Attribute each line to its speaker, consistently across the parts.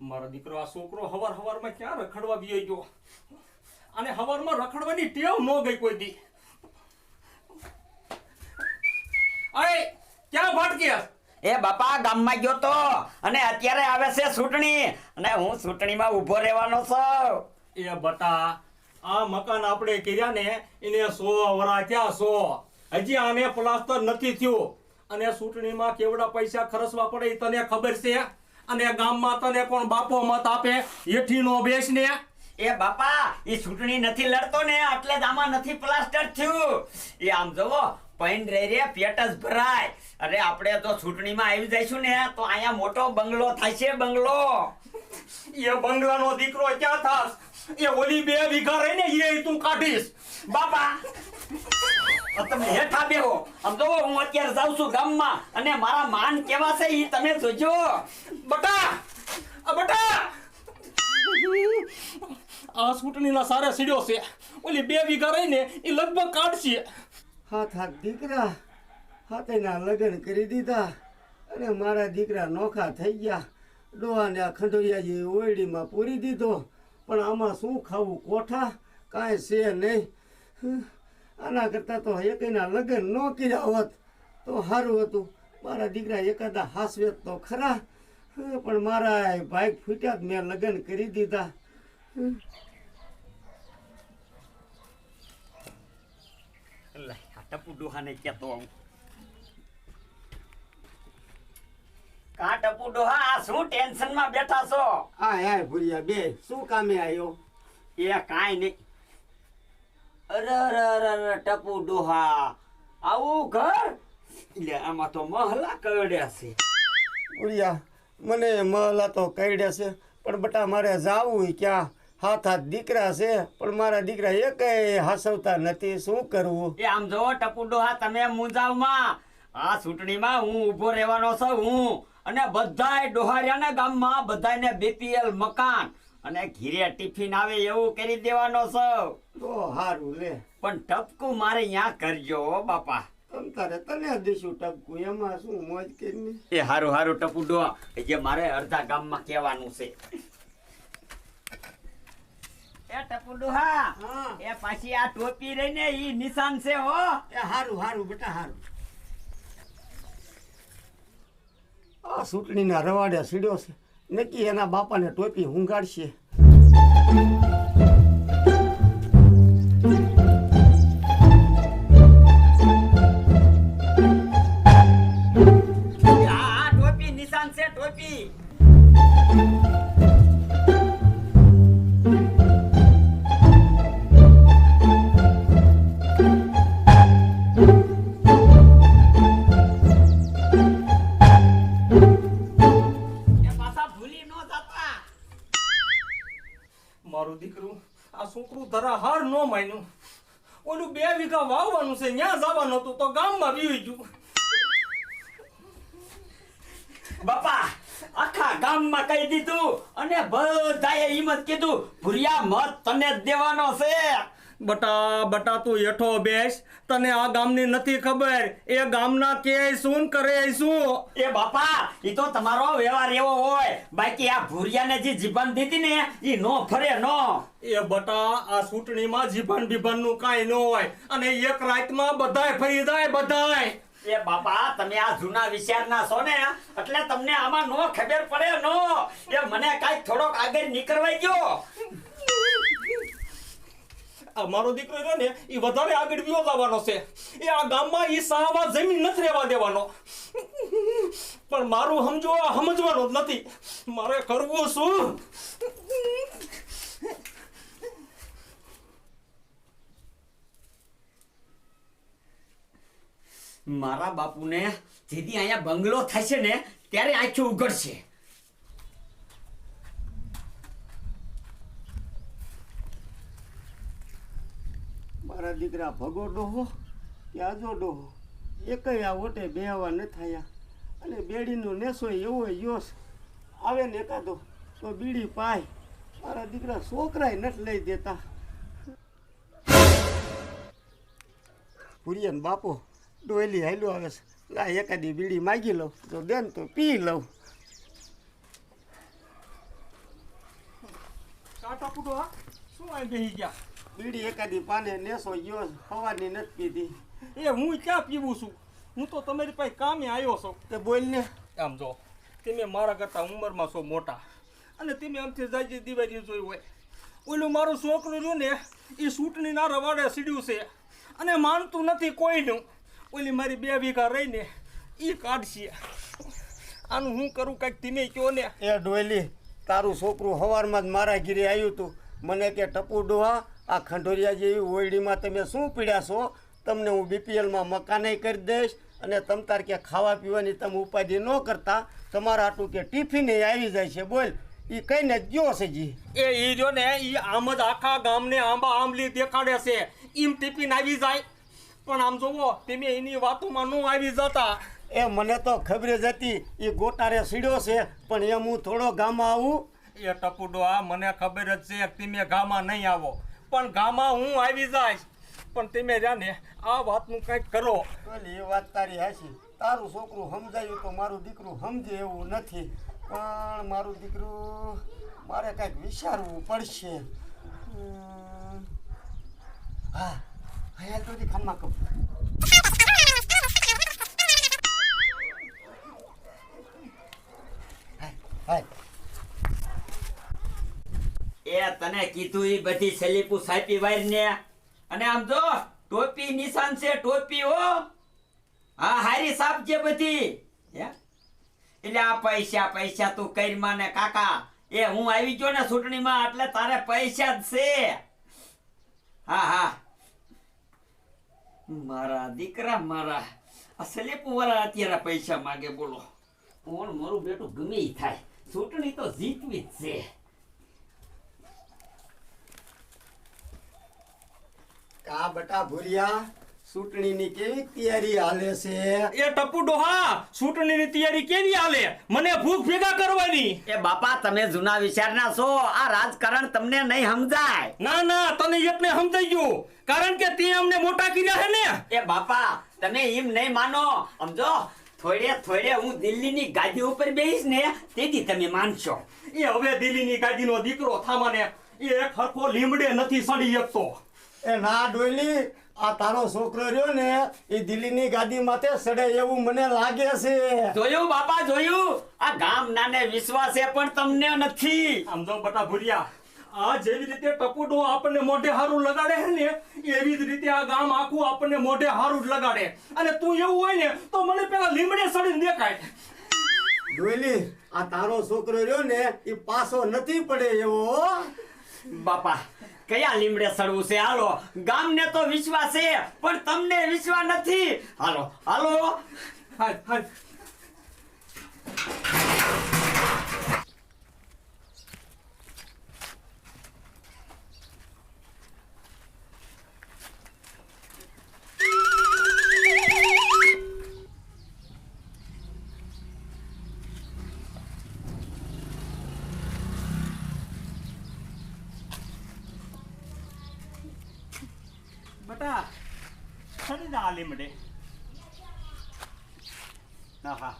Speaker 1: મારો દીકરો આ છોકરો હવાર હવારમાં ક્યાં રખડવા બી ગયો અને હવારમાં રખડવાની ટેવ ન ગઈ કોઈ દી. અરે ક્યાં ભટકે
Speaker 2: એ બાપા ગામમાં ગયો તો. અને અત્યારે આવે છે ચૂંટણી. અને હું ચૂંટણીમાં ઊભો રહેવાનો છું.
Speaker 1: એ બટા આ મકાન આપણે કર્યા ને એને સો વરા ક્યાં સો. હજી આને પ્લાસ્ટર નથી થયું. અને ચૂંટણીમાં કેવડા પૈસા ખર્ચવા પડે તને ખબર છે? અને ગામમાં તને કોણ બાપો મત આપે? હેઠીનો બેસ ને.
Speaker 2: એ બાપા એ ચૂંટણી નથી લડતો ને એટલે જ આમાં નથી પ્લાસ્ટર થયું. એ આમ જોવો પૈન રે રે પેટ જ ભરાય. અરે આપણે તો ચૂંટણીમાં આવી જઈશું ને તો અહીંયા મોટો બંગલો થાય છે બંગલો.
Speaker 1: એ બંગલાનો દીકરો ક્યાં થાસ એ ઓલી બે વીઘા રહી ને એ તું કાઢીશ.
Speaker 2: બાપા. તમે હેઠા બેહો. આમ તો હું અત્યારે જાઉં છું ગામમાં અને મારા માન કેવા છે એ તમે જોજો.
Speaker 1: બટા! બટા! આ સૂટણીના સારા સીડ્યો છે. ઓલી બે વીઘા રહી ને એ લગભગ કાઢશે.
Speaker 3: હાથ હાથ દીકરા હાથેના લગ્ન કરી દીધા અને મારા દીકરા નોખા થઈ ગયા. ડોહાને આ ખંડોરિયાજી ઓયડીમાં પૂરી દીધો. પણ આમાં શું ખાવું, કોઠા? કાંઈ છે નહીં. આના કરતાં તો એકના લગ્ન ન કર્યા હોત તો સારું હતું. મારા દીકરા એકાદા હાસવેત તો ખરા પણ મારા ભાઈ ફૂટ્યા જ મેં લગ્ન કરી દીધા.
Speaker 2: ટપુ ડોહાને કહેતો આવું. કા ટપુ ડોહા આ શું ટેન્શનમાં બેઠા છો?
Speaker 3: હા હે ભૂરિયા બે શું કામે આવ્યો
Speaker 2: એ કાંઈ નહીં. અરે ટપુ ડોહા. આવું ઘર? લે આમાં તો મહલા કરડ્યા છે.
Speaker 3: ઉડિયા મને મહલા તો કરડ્યા છે પણ બટા મારે જાવું ક્યાં? હાથ હાથ દીકરા છે પણ મારા દીકરા એક હાસવતા નથી. શું કરવું
Speaker 2: એ આમ જો ટપુ ડોહા તમે મુંજાવમાં. આ ચૂંટણીમાં હું ઊભો રહેવાનો છું હું. અને બધાય ડોહારિયાના ગામમાં બધાયને બીપીએલ મકાન. અને ઘીરે ટિફિન આવે એવું કરી દેવાનો છું.
Speaker 3: તો હારું લે.
Speaker 2: પણ ટપકું મારે ત્યાં કરજો બાપા.
Speaker 3: તમ તારે તને દઈશું ટપકું એમાં શું મોજ કરીને?
Speaker 2: એ હારું હારું ટપુ ડોહા જે મારે અડધા ગામમાં કહેવાનું છે. એ ટપુ ડોહા
Speaker 3: હા.
Speaker 2: એ પાછી આ ટોપી રહી ને ઈ નિશાન છે હો.
Speaker 3: એ હારું હારું બેટા હારું. આ ચૂંટણીના રવાડે સીડ્યો છે. નક્કી એના બાપાને ટોપી હુંગાડશે.
Speaker 1: મારું દીકરું, આ છોકરું ધરા હાર ન માન્યું. ઓલું બે વીઘા વાવવાનું છે ત્યાં જવાનું હતું તો ગામમાં બીવી ગયું.
Speaker 2: બાપા આખા ગામમાં કહી દીધું અને બધાએ એમ જ કીધું ભૂરિયા મત તને જ દેવાનો છે.
Speaker 1: બટા બટા તું હેઠો બેસ. તને આ ગામની નથી ખબર. એ ગામના કે શું કરે શું?
Speaker 2: એ બાપા એ તો તમારો વ્યવહાર એવો હોય. બાકી આ ભૂરિયાને જે જીભન દીધી ને એ નો ફરે નો.
Speaker 1: એ બટા આ ચૂંટણીમાં જીભન બીભનનું કાંઈ ન હોય. અને એક રાતમાં બધાય ફરી જાય બધાય.
Speaker 2: એ બાપા, તમે આ જૂના વિચારના છો ને? એટલે તમને આમાં નો ખબર પડે, નો. એ મને કાંઈક થોડોક આગળ નીકળવાઈ ગયો
Speaker 1: આ મારો દીકરો રહ્યો ને એ વધારે આગળ વિયો જવાનો છે. એ આ ગામમાં એ સાવા જમીન નથી રહેવા દેવાનો. પણ મારું સમજો સમજવાનું જ નથી. મારે કરવું શું?
Speaker 2: મારા બાપુને જેથી અહીંયા બંગલો થશે ને ત્યારે આંખી ઉઘડશે.
Speaker 3: મારા દીકરા ભગો ડોહો કે આજો ડોહો. એકય આ ઓટે બેહવા ન થયા. અને બેડીનો નેસો એવો યોશ. આવે ને એકાદો તો બીડી પાય. મારા દીકરા છોકરાય નથી લઈ દેતા. ભૂરિયન બાપો ડોયલી હાલ્યો આવે છે. આ એકાદી બીડી માગી લઉં. તો ને તો પી લઉં. બીડી એકાદી પાને નેસો ગયો હવાની નથી પીધી.
Speaker 1: એ હું ક્યાં પીવું છું? હું તો તમારી પાસે કામે આવ્યો છું.
Speaker 3: તે બોલ ને.
Speaker 1: આમ જો તમે મારા કરતાં ઉંમરમાં છો મોટા. અને તમે આમથી જાજી દિવાળી જોઈ હોય. ઓલું મારું છોકરું રહ્યું ને એ સૂટણીના રવાડે સીડ્યું છે. અને માનતું નથી કોઈનું. ઓલી મારી બે વીઘા રહીને એ કાઢશે. આનું હું કરું કાંઈક તમે કહો ને?
Speaker 3: એ ડોયલી તારું છોકરું હવારમાં જ મારા ઘીરે આવ્યું હતું મને કે ટપુ ડોહા આ ખંડોરિયા જેવી ઓયડીમાં તમે શું પીડ્યા છો? તમને હું બીપીએલમાં મકાને કરી દઈશ અને તમ તાર કે ખાવા પીવાની તમે ઉપાધિ ન કરતા. તમારા આટું કે ટિફિને આવી જાય છે બોલ. એ કઈ ને ગયો છે જી.
Speaker 1: એ ઈ જો ને ઈ આમ જ આખા ગામને આંબા આંબલી દેખાડે છે. ઈમ ટિફિન આવી જાય. પણ આમ જોવો તમે એની વાતોમાં ન આવી જતા.
Speaker 3: એ મને તો ખબર જ હતી એ ગોટારે સીડ્યો છે પણ એમ હું થોડો ગામમાં આવું.
Speaker 1: એ ટપુડો આ મને ખબર જ છે તમે ગામમાં નહીં આવો. પણ ગામમાં હું આવી જાય પણ તમે રહ્યા ને આ વાતનું કંઈક કરો.
Speaker 3: એ વાત તારી હાશી તારું છોકરું સમજાયું તો મારું દીકરું સમજે એવું નથી. પણ મારું દીકરું મારે કાંઈક વિચારવું પડશે. હા. હાય, હાય.
Speaker 2: એ તને કીધું એ બધી સલીપુ સાપી વાયર ને. અને આમ જો ટોપી નિશાન છે ટોપી હો. હા હારી સાપ છે બધી. એટલે આ પૈસા પૈસા તું કરી માને કાકા. એ હું આવી ગયો ને ચૂંટણીમાં એટલે તારે પૈસા જ છે. હા હા. મારા દીકરા મારા અસલે પુવારા અત્યારે પૈસા માગે બોલો. કોણ મારું બેટું ગમે થાય. ચૂંટણી તો જીતવી જ છે.
Speaker 3: કા બટા ભૂરિયા ચૂંટણીની કેવી તૈયારી હાલે છે?
Speaker 1: એ ટપુ હા ચૂંટણીની તૈયારી કેવી હાલે? મને ભૂખ ભેગા કરવાની.
Speaker 2: એ બાપા તમે જૂના વિચારના છો. આ રાજકારણ તમને નહીં સમજાય.
Speaker 1: ના ના તને એટલે સમજાઈ ગયું. કારણ કે તે અમને મોટા કર્યા છે ને.
Speaker 2: એ બાપા તમે એમ નહીં માનો. સમજો થોડે થોડે હું દિલ્હીની ગાદી ઉપર બેહીશ ને તેથી તમે માનશો.
Speaker 1: એ હવે દિલ્હીની ગાડીનો દીકરો થામાને એ એક હરખો લીમડે નથી સડી શકતો.
Speaker 3: એ ના ડોયલી આ તારો છોકરો રહ્યો ને એ દિલ્હીની ગાદી માથે સડે એવું મને લાગે છે.
Speaker 2: જોયું બાપા જોયું? આ ગામ નાને વિશ્વાસ એ પણ તમને નથી.
Speaker 1: સમજો બટા ભૂરિયા આ જેવી રીતે ટપુડો આપણને મોઢે હારું લગાડે છે ને એવી જ રીતે આ ગામ આખું આપણને મોઢે હારું જ લગાડે. અને તું એવું હોય ને તો મને પેલા લીમડે સડીને દેખાય.
Speaker 3: ડોયલી આ તારો છોકરો રહ્યો ને એ પાછો નથી પડે એવો. હો.
Speaker 2: બાપા કયા લીમડે સડવું છે? હાલો ગામને તો વિશ્વાસ છે પણ તમને વિશ્વાસ નથી. હાલો હાલો.
Speaker 1: હાલ હાલ બટા આ
Speaker 2: હા હા.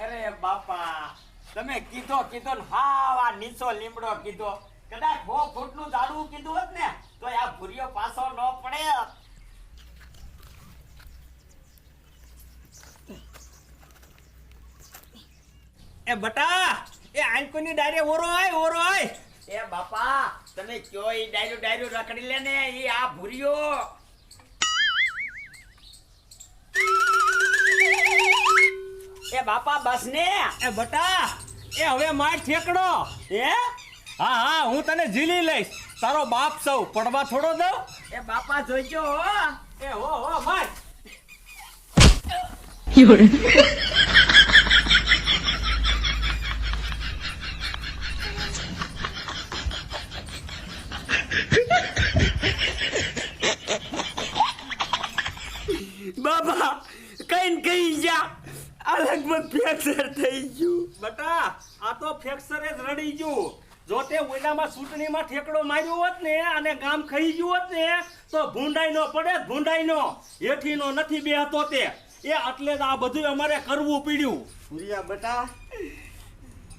Speaker 2: અરે બાપા, તમે કીધો કીધો ને હાવ નીચો લીમડો કીધો. કદાચ બહુ ફૂટનું ઝાડવું કીધું હોત ને, તો આ ભૂરિયો પાછો ન પડે.
Speaker 1: એ બટા, એ આંકુની ડાયરે ઓરો આય ઓરો આય.
Speaker 2: એ બાપા તમે કયો એ ડાયરો ડાયરો રખડી લે ને એ આ ભૂરિયો એ બાપા બસ ને?
Speaker 1: એ બટા એ હવે માર ઠેકડો.
Speaker 2: હે?
Speaker 1: હા હા હું તને ઝીલી લઈશ. તારો બાપ સૌ પડવા થોડો દઉં?
Speaker 2: એ બાપા જોઈજો હો.
Speaker 1: એ હો હો માર.
Speaker 4: 有人，
Speaker 2: બાબા કઈ ને કઈ જા લગભગ ફ્રેક્ચર થઈ ગયું.
Speaker 1: બટા આ તો ફ્રેક્ચર જ રડી ગયું. જો તે ઓઈલામાં ચૂંટણીમાં ઠેકડો માર્યો હોત ને અને ગામ ખાઈ ગયું હોત ને તો ભૂંડાઈ નો પડે ભૂંડાઈ નો. હેઠી નો નથી બેહતો તે. એ એટલે જ આ બધું અમારે કરવું પડ્યું.
Speaker 3: ભૂરિયા બટા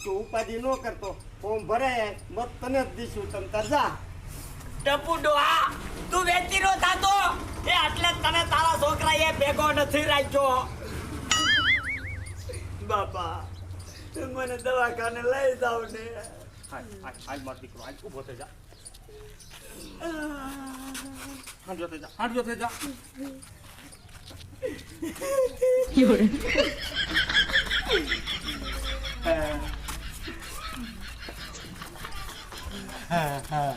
Speaker 3: તું ઉપાધિ ન કરતો. ફોર્મ ભરે મત તને જ દીશું તમ તરજા
Speaker 2: ટપુ ડોહા તું વેચી નો થાતો? એ એટલે જ તને તારા છોકરાએ ભેગો નથી રાખ્યો. બાપા. મને દવાખાને લઈ જાવ ને.
Speaker 1: હાલ માર દીકરો, હાલ, ઊભો થઈ જા. હાંડ્યો થઈ જા હાંડ્યો થઈ જા.
Speaker 3: હા હા.